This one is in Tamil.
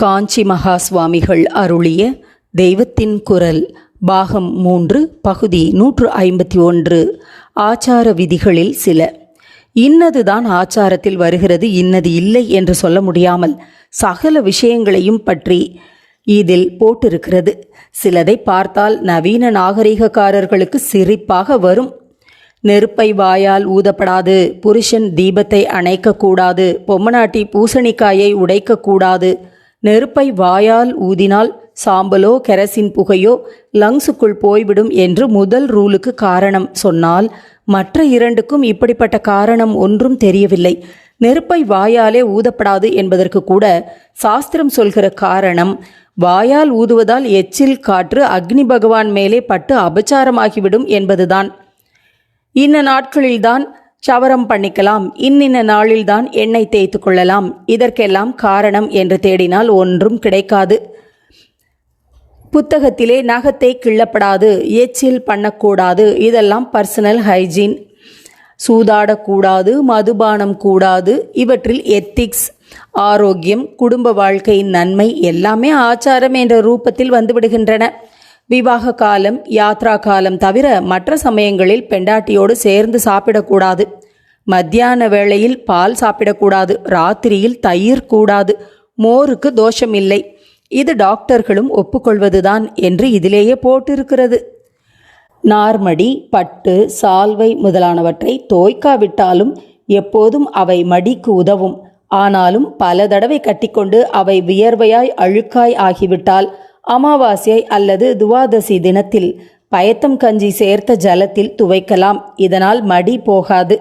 காஞ்சி மகா சுவாமிகள் அருளிய தெய்வத்தின் குரல் பாகம் மூன்று பகுதி நூற்று ஐம்பத்தி ஒன்று ஆச்சார விதிகளில் சில. இன்னதுதான் ஆச்சாரத்தில் வருகிறது இன்னது இல்லை என்று சொல்ல முடியாமல் சகல விஷயங்களையும் பற்றி இதில் போட்டிருக்கிறது. சிலதை பார்த்தால் நவீன நாகரிகக்காரர்களுக்கு சிரிப்பாக வரும். நெருப்பை வாயால் ஊதப்படாது புருஷன் தீபத்தை அணைக்கக்கூடாது பொம்மநாட்டி பூசணிக்காயை உடைக்கக்கூடாது நெருப்பை வாயால் ஊதினால் சாம்பலோ கெரசின் புகையோ லங்ஸுக்குள் போய்விடும் என்று முதல் ரூலுக்கு காரணம் சொன்னால் மற்ற இரண்டுக்கும் இப்படிப்பட்ட காரணம் ஒன்றும் தெரியவில்லை. நெருப்பை வாயாலே ஊதப்படாது என்பதற்கு கூட சாஸ்திரம் சொல்கிற காரணம் வாயால் ஊதுவதால் எச்சில் காற்று அக்னி பகவான் மேலே பட்டு அபச்சாரமாகிவிடும் என்பதுதான். இன்ன நாட்களில்தான் சவரம் பண்ணிக்கலாம். இன்னின்ன நாளில்தான் எண்ணெய் தேய்த்து கொள்ளலாம். இதற்கெல்லாம் காரணம் என்று தேடினால் ஒன்றும் கிடைக்காது. புத்தகத்திலே நகத்தை கிள்ளப்படாது. எச்சில் பண்ணக்கூடாது. இதெல்லாம் பர்சனல் ஹைஜீன் சூதாடக்கூடாது. மதுபானம் கூடாது. இவற்றில் எத்திக்ஸ் ஆரோக்கியம் குடும்ப வாழ்க்கையின் நன்மை எல்லாமே ஆச்சாரம் என்ற ரூபத்தில் வந்துவிடுகின்றன. விவாக காலம் யாத்ரா காலம் தவிர மற்ற சமயங்களில் பெண்டாட்டியோடு சேர்ந்து சாப்பிடக்கூடாது. மத்தியான வேளையில் பால் சாப்பிடக்கூடாது. ராத்திரியில் தயிர் கூடாது. மோருக்கு தோஷம் இல்லை இது டாக்டர்களும் ஒப்புக்கொள்வதுதான் என்று இதிலேயே போட்டிருக்கிறது. நார்மடி பட்டு சால்வை முதலானவற்றை தோய்க்காவிட்டாலும் எப்போதும் அவை மடிக்கு உதவும். ஆனாலும் பல தடவை கட்டிக்கொண்டு அவை வியர்வையாய் அழுக்காய் ஆகிவிட்டால் அமாவாசை அல்லது துவாதசி தினத்தில் பயத்தம் கஞ்சி சேர்த்த ஜலத்தில் துவைக்கலாம். இதனால் மடி போகாது.